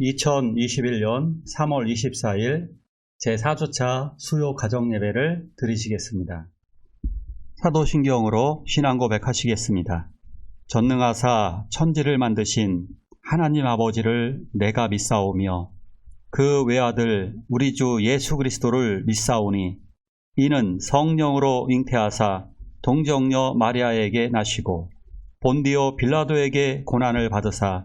2021년 3월 24일 제4주차 수요 가정예배를 드리시겠습니다. 사도신경으로 신앙 고백 하시겠습니다. 전능하사 천지를 만드신 하나님 아버지를 내가 믿사오며 그 외아들 우리 주 예수 그리스도를 믿사오니 이는 성령으로 잉태하사 동정녀 마리아에게 나시고 본디오 빌라도에게 고난을 받으사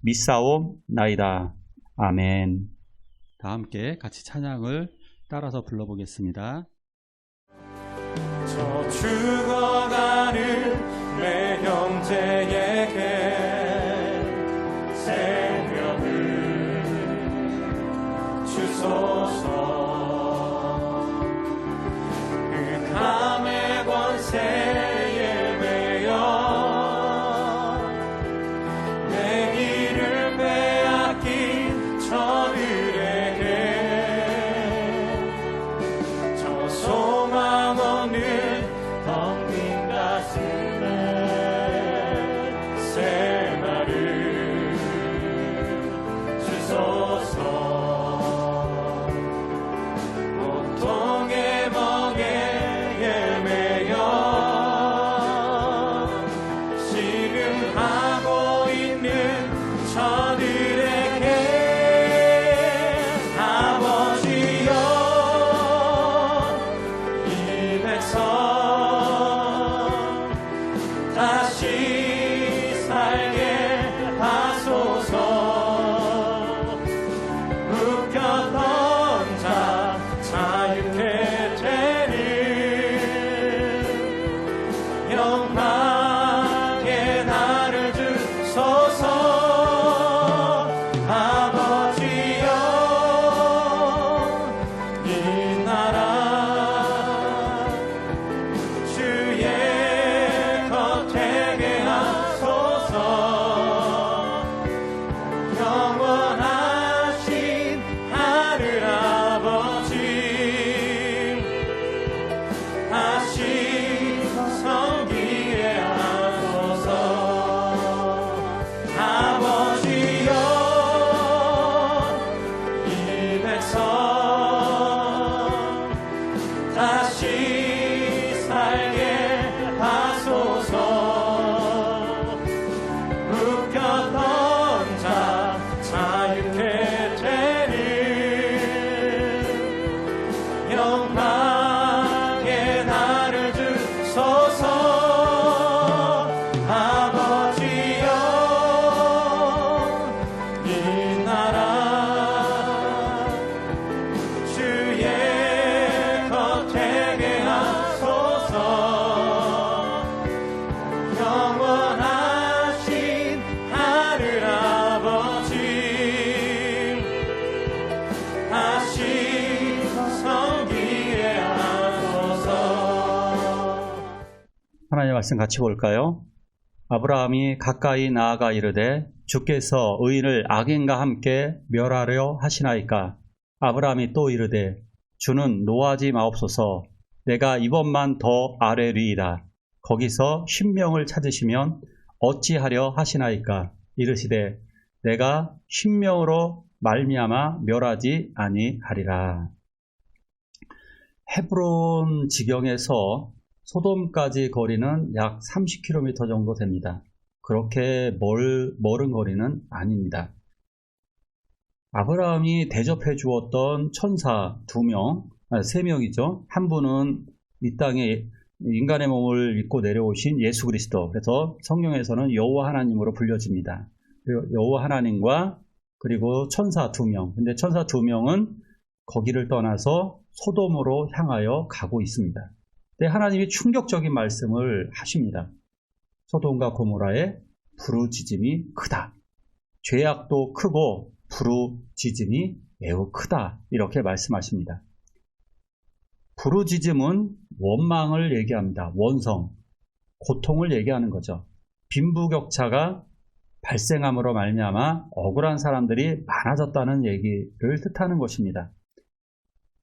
믿사옵나이다. 아멘. 다 함께 같이 찬양을 따라서 불러보겠습니다. 저 죽어가는 내 형제 말씀 같이 볼까요? 아브라함이 가까이 나아가 이르되 주께서 의인을 악인과 함께 멸하려 하시나이까? 아브라함이 또 이르되 주는 노하지 마옵소서. 내가 이번만 더 아뢰리이다. 거기서 신명을 찾으시면 어찌하려 하시나이까? 이르시되 내가 신명으로 말미암아 멸하지 아니하리라. 헤브론 지경에서 소돔까지 거리는 약 30km 정도 됩니다. 그렇게 멀, 멀은 거리는 아닙니다. 아브라함이 대접해 주었던 천사 두 명, 아, 세 명이죠. 한 분은 이 땅에 인간의 몸을 입고 내려오신 예수 그리스도. 그래서 성경에서는 여호와 하나님으로 불려집니다. 여호와 하나님과 그리고 천사 두 명. 근데 천사 두 명은 거기를 떠나서 소돔으로 향하여 가고 있습니다. 근데 하나님이 충격적인 말씀을 하십니다. 소돔과 고모라의 부르짖음이 크다. 죄악도 크고 부르짖음이 매우 크다. 이렇게 말씀하십니다. 부르짖음은 원망을 얘기합니다. 원성, 고통을 얘기하는 거죠. 빈부격차가 발생함으로 말미암아 억울한 사람들이 많아졌다는 얘기를 뜻하는 것입니다.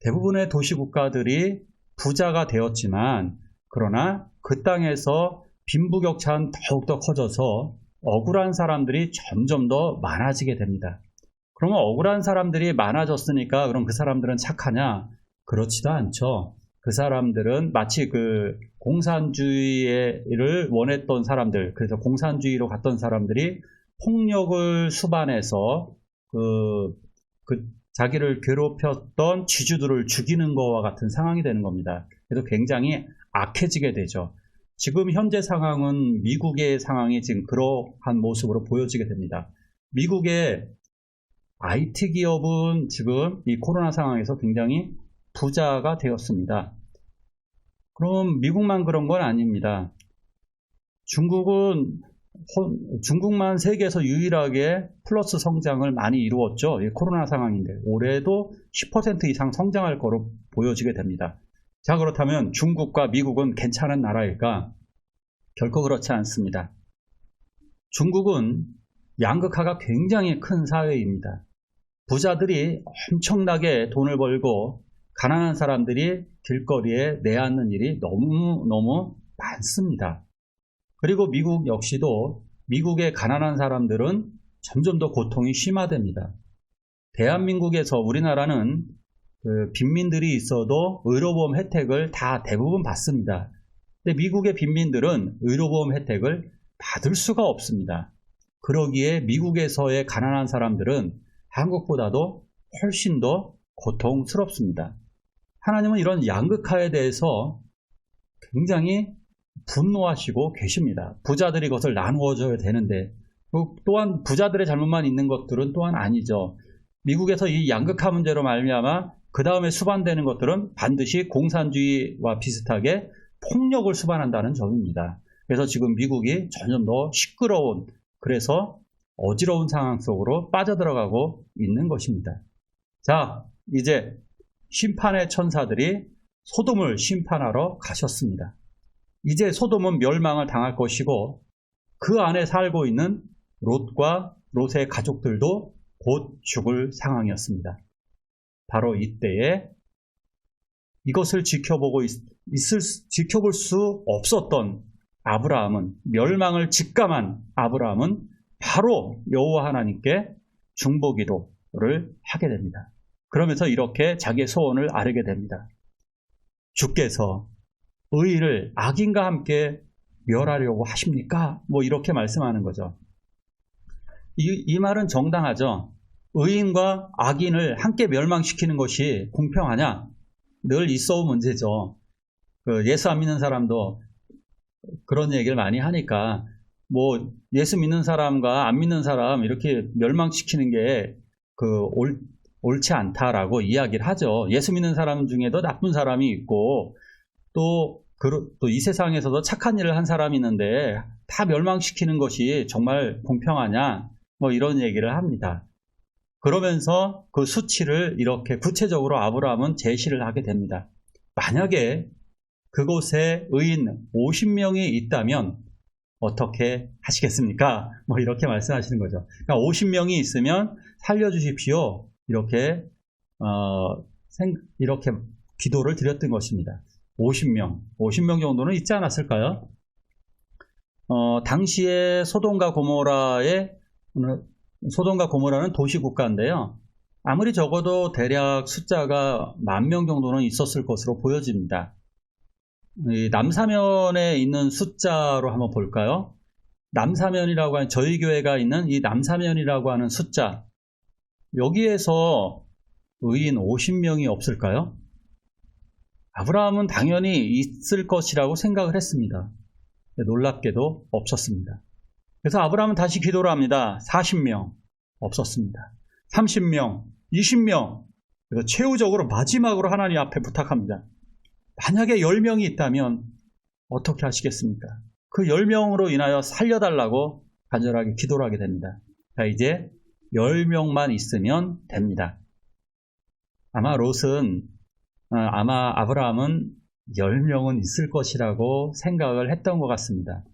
대부분의 도시 국가들이 부자가 되었지만 그러나 그 땅에서 빈부격차는 더욱더 커져서 억울한 사람들이 점점 더 많아지게 됩니다. 그러면 억울한 사람들이 많아졌으니까 그럼 그 사람들은 착하냐? 그렇지도 않죠. 그 사람들은 마치 그 공산주의를 원했던 사람들, 그래서 공산주의로 갔던 사람들이 폭력을 수반해서 그, 그 자기를 괴롭혔던 지주들을 죽이는 것과 같은 상황이 되는 겁니다. 그래서 굉장히 악해지게 되죠. 지금 현재 상황은 미국의 상황이 지금 그러한 모습으로 보여지게 됩니다. 미국의 IT 기업은 지금 이 코로나 상황에서 굉장히 부자가 되었습니다. 그럼 미국만 그런 건 아닙니다. 중국은 중국만 세계에서 유일하게 플러스 성장을 많이 이루었죠. 코로나 상황인데 올해도 10% 이상 성장할 거로 보여지게 됩니다. 자 그렇다면 중국과 미국은 괜찮은 나라일까? 결코 그렇지 않습니다. 중국은 양극화가 굉장히 큰 사회입니다. 부자들이 엄청나게 돈을 벌고 가난한 사람들이 길거리에 내앉는 일이 너무너무 많습니다. 그리고 미국 역시도 미국의 가난한 사람들은 점점 더 고통이 심화됩니다. 대한민국에서 우리나라는 그 빈민들이 있어도 의료보험 혜택을 다 대부분 받습니다. 근데 미국의 빈민들은 의료보험 혜택을 받을 수가 없습니다. 그러기에 미국에서의 가난한 사람들은 한국보다도 훨씬 더 고통스럽습니다. 하나님은 이런 양극화에 대해서 굉장히 분노하시고 계십니다. 부자들이 그것을 나누어줘야 되는데 또한 부자들의 잘못만 있는 것들은 또한 아니죠. 미국에서 이 양극화 문제로 말미암아 그 다음에 수반되는 것들은 반드시 공산주의와 비슷하게 폭력을 수반한다는 점입니다. 그래서 지금 미국이 점점 더 시끄러운 그래서 어지러운 상황 속으로 빠져들어가고 있는 것입니다. 자, 이제 심판의 천사들이 소돔을 심판하러 가셨습니다. 이제 소돔은 멸망을 당할 것이고 그 안에 살고 있는 롯과 롯의 가족들도 곧 죽을 상황이었습니다. 바로 이때에 이것을 지켜보고 있, 을 지켜볼 수 없었던 아브라함은 멸망을 직감한 아브라함은 바로 여호와 하나님께 중보기도를 하게 됩니다. 그러면서 이렇게 자기의 소원을 아르게 됩니다. 주께서 의를 악인과 함께 멸하려고 하십니까? 뭐 이렇게 말씀하는 거죠. 이, 이 말은 정당하죠. 의인과 악인을 함께 멸망시키는 것이 공평하냐? 늘 있어 온 문제죠. 그 예수 안 믿는 사람도 그런 얘기를 많이 하니까 뭐 예수 믿는 사람과 안 믿는 사람 이렇게 멸망시키는 게 그 옳지 않다라고 이야기를 하죠. 예수 믿는 사람 중에도 나쁜 사람이 있고 또 또 이 세상에서도 착한 일을 한 사람이 있는데 다 멸망시키는 것이 정말 공평하냐? 뭐 이런 얘기를 합니다. 그러면서 그 수치를 이렇게 구체적으로 아브라함은 제시를 하게 됩니다. 만약에 그곳에 의인 50명이 있다면 어떻게 하시겠습니까? 뭐 이렇게 말씀하시는 거죠. 그러니까 50명이 있으면 살려주십시오. 이렇게 어, 생, 이렇게 기도를 드렸던 것입니다. 50명, 50명 정도는 있지 않았을까요? 어, 당시에 소돔과 고모라의 소돔과 고모라는 도시 국가인데요. 아무리 적어도 대략 숫자가 만 명 정도는 있었을 것으로 보여집니다. 남사면에 있는 숫자로 한번 볼까요? 남사면이라고 하는 저희 교회가 있는 이 남사면이라고 하는 숫자 여기에서 의인 50명이 없을까요? 아브라함은 당연히 있을 것이라고 생각을 했습니다. 놀랍게도 없었습니다. 그래서 아브라함은 다시 기도를 합니다. 40명 없었습니다. 30명, 20명 그래서 최후적으로 마지막으로 하나님 앞에 부탁합니다. 만약에 10명이 있다면 어떻게 하시겠습니까? 그 10명으로 인하여 살려달라고 간절하게 기도를 하게 됩니다. 자, 이제 10명만 있으면 됩니다. 아마 롯은, 어, 아마 아브라함은 10명은 있을 것이라고 생각을 했던 것 같습니다.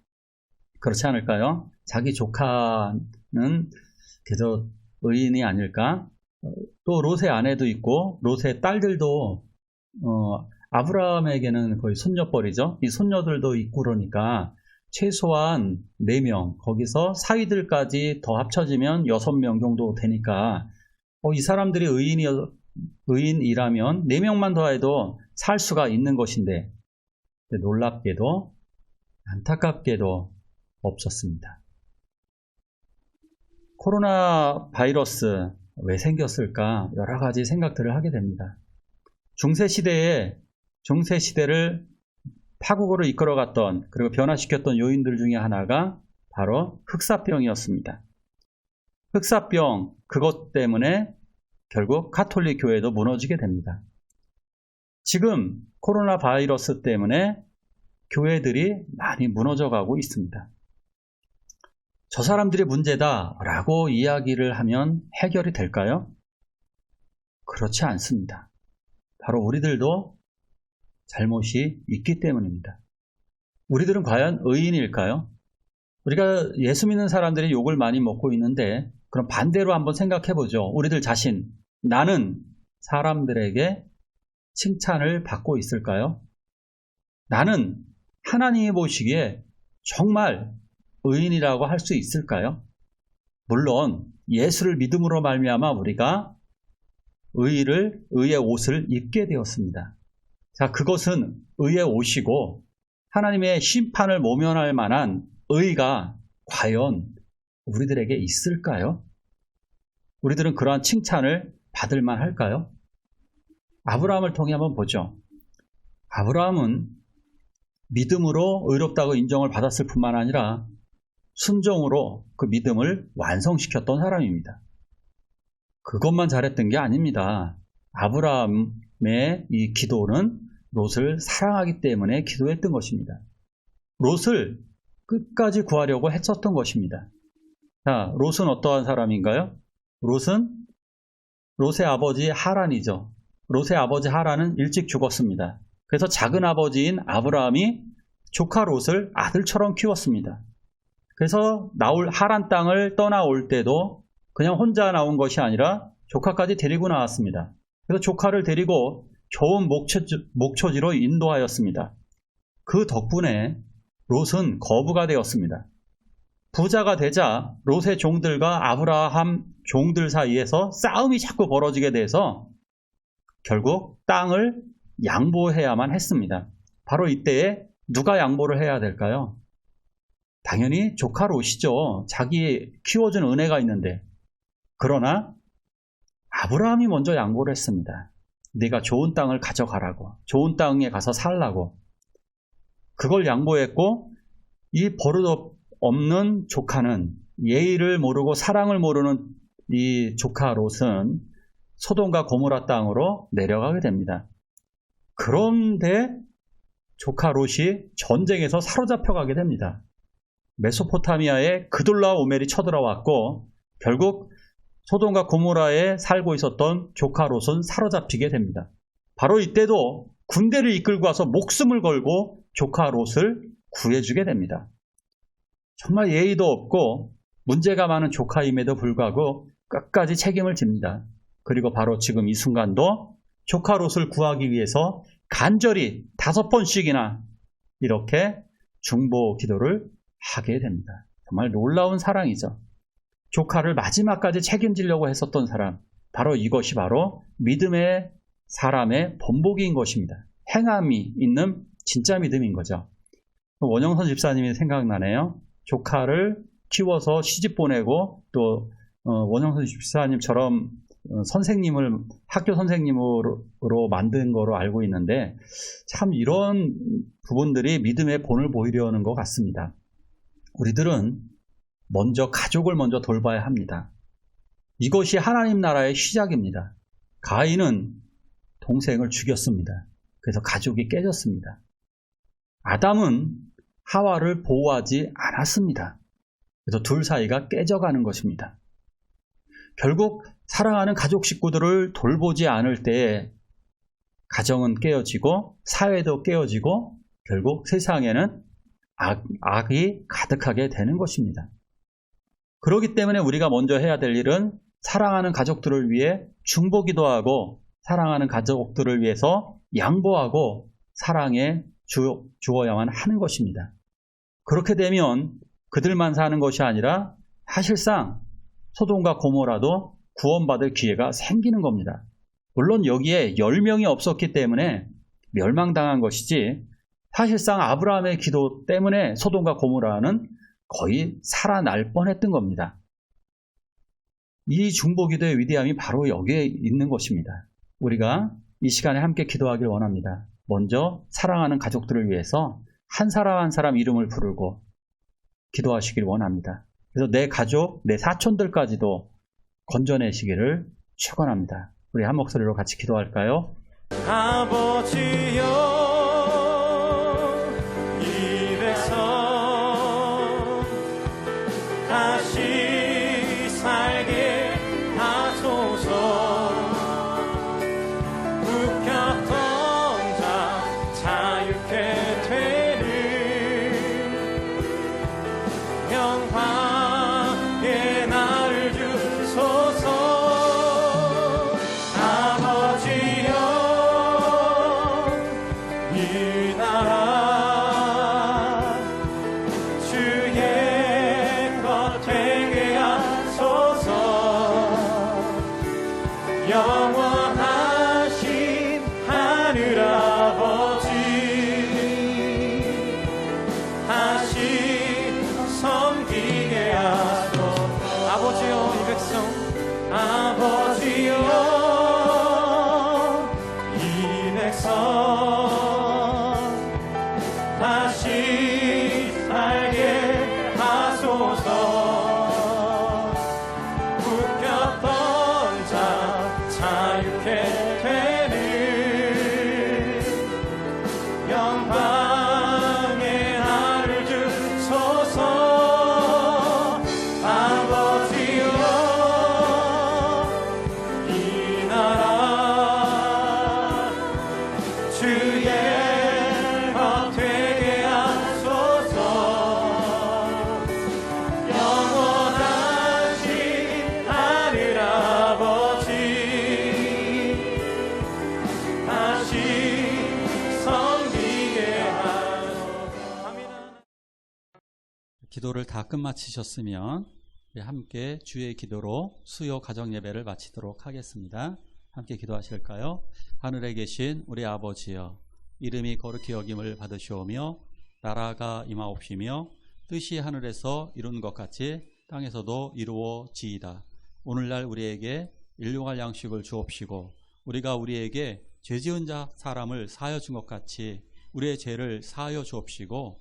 그렇지 않을까요? 자기 조카는 그저 의인이 아닐까? 어, 또 롯의 아내도 있고 롯의 딸들도 어, 아브라함에게는 거의 손녀뻘이죠. 이 손녀들도 있고 그러니까 최소한 4명, 거기서 사위들까지 더 합쳐지면 6명 정도 되니까 어, 이 사람들이 의인이, 의인이라면 4명만 더해도 살 수가 있는 것인데 놀랍게도 안타깝게도 없었습니다. 코로나 바이러스 왜 생겼을까 여러 가지 생각들을 하게 됩니다. 중세 시대에 중세 시대를 파국으로 이끌어갔던 그리고 변화시켰던 요인들 중에 하나가 바로 흑사병이었습니다. 흑사병 그것 때문에 결국 카톨릭 교회도 무너지게 됩니다. 지금 코로나 바이러스 때문에 교회들이 많이 무너져 가고 있습니다. 저 사람들이 문제다 라고 이야기를 하면 해결이 될까요? 그렇지 않습니다. 바로 우리들도 잘못이 있기 때문입니다. 우리들은 과연 의인일까요? 우리가 예수 믿는 사람들이 욕을 많이 먹고 있는데 그럼 반대로 한번 생각해 보죠. 우리들 자신 나는 사람들에게 칭찬을 받고 있을까요? 나는 하나님이 보시기에 정말 의인이라고 할 수 있을까요? 물론 예수를 믿음으로 말미암아 우리가 의를 의의 옷을 입게 되었습니다. 자, 그것은 의의 옷이고 하나님의 심판을 모면할 만한 의가 과연 우리들에게 있을까요? 우리들은 그러한 칭찬을 받을 만 할까요? 아브라함을 통해 한번 보죠. 아브라함은 믿음으로 의롭다고 인정을 받았을 뿐만 아니라 순종으로 그 믿음을 완성시켰던 사람입니다. 그것만 잘했던 게 아닙니다. 아브라함의 이 기도는 롯을 사랑하기 때문에 기도했던 것입니다. 롯을 끝까지 구하려고 했었던 것입니다. 자, 롯은 어떠한 사람인가요? 롯은 롯의 아버지 하란이죠. 롯의 아버지 하란은 일찍 죽었습니다. 그래서 작은 아버지인 아브라함이 조카 롯을 아들처럼 키웠습니다. 그래서 나올 하란 땅을 떠나올 때도 그냥 혼자 나온 것이 아니라 조카까지 데리고 나왔습니다. 그래서 조카를 데리고 좋은 목초지, 목초지로 인도하였습니다. 그 덕분에 롯은 거부가 되었습니다. 부자가 되자 롯의 종들과 아브라함 종들 사이에서 싸움이 자꾸 벌어지게 돼서 결국 땅을 양보해야만 했습니다. 바로 이때에 누가 양보를 해야 될까요? 당연히 조카 롯이죠. 자기 키워준 은혜가 있는데. 그러나 아브라함이 먼저 양보를 했습니다. 네가 좋은 땅을 가져가라고. 좋은 땅에 가서 살라고. 그걸 양보했고 이 버릇 없 는 조카는 예의를 모르고 사랑을 모르는 이 조카 롯은 소돔과 고모라 땅으로 내려가게 됩니다. 그런데 조카 롯이 전쟁에서 사로잡혀 가게 됩니다. 메소포타미아에 그돌라 오멜이 쳐들어왔고 결국 소돔과 고모라에 살고 있었던 조카 롯은 사로잡히게 됩니다. 바로 이때도 군대를 이끌고 와서 목숨을 걸고 조카 롯을 구해주게 됩니다. 정말 예의도 없고 문제가 많은 조카임에도 불구하고 끝까지 책임을 집니다. 그리고 바로 지금 이 순간도 조카 롯을 구하기 위해서 간절히 다섯 번씩이나 이렇게 중보 기도를 하게 됩니다. 정말 놀라운 사랑이죠. 조카를 마지막까지 책임지려고 했었던 사람, 바로 이것이 바로 믿음의 사람의 본보기인 것입니다. 행함이 있는 진짜 믿음인 거죠. 원영선 집사님이 생각나네요. 조카를 키워서 시집 보내고 또 어, 원영선 집사님처럼 어, 선생님을 학교 선생님으로 만든 거로 알고 있는데 참 이런 부분들이 믿음의 본을 보이려는 것 같습니다. 우리들은 먼저 가족을 먼저 돌봐야 합니다. 이것이 하나님 나라의 시작입니다. 가인은 동생을 죽였습니다. 그래서 가족이 깨졌습니다. 아담은 하와를 보호하지 않았습니다. 그래서 둘 사이가 깨져가는 것입니다. 결국 사랑하는 가족 식구들을 돌보지 않을 때에 가정은 깨어지고 사회도 깨어지고 결국 세상에는 악, 악이 가득하게 되는 것입니다. 그렇기 때문에 우리가 먼저 해야 될 일은 사랑하는 가족들을 위해 중보기도 하고 사랑하는 가족들을 위해서 양보하고 사랑에 주, 주어야만 하는 것입니다. 그렇게 되면 그들만 사는 것이 아니라 사실상 소돔과 고모라도 구원받을 기회가 생기는 겁니다. 물론 여기에 10명이 없었기 때문에 멸망당한 것이지 사실상 아브라함의 기도 때문에 소돔과 고모라는 거의 살아날 뻔했던 겁니다. 이 중보기도의 위대함이 바로 여기에 있는 것입니다. 우리가 이 시간에 함께 기도하길 원합니다. 먼저 사랑하는 가족들을 위해서 한 사람 한 사람 이름을 부르고 기도하시길 원합니다. 그래서 내 가족, 내 사촌들까지도 건져내시기를 축원합니다. 우리 한 목소리로 같이 기도할까요? 아버지여 아버지 기도를 다 끝마치셨으면 함께 주의 기도로 수요 가정 예배를 마치도록 하겠습니다. 함께 기도하실까요? 하늘에 계신 우리 아버지여 이름이 거룩히 여김을 받으시오며 나라가 임하옵시며 뜻이 하늘에서 이룬 것 같이 땅에서도 이루어지이다. 오늘날 우리에게 일용할 양식을 주옵시고 우리가 우리에게 죄 지은 자 사람을 사하여 준 것 같이 우리의 죄를 사하여 주옵시고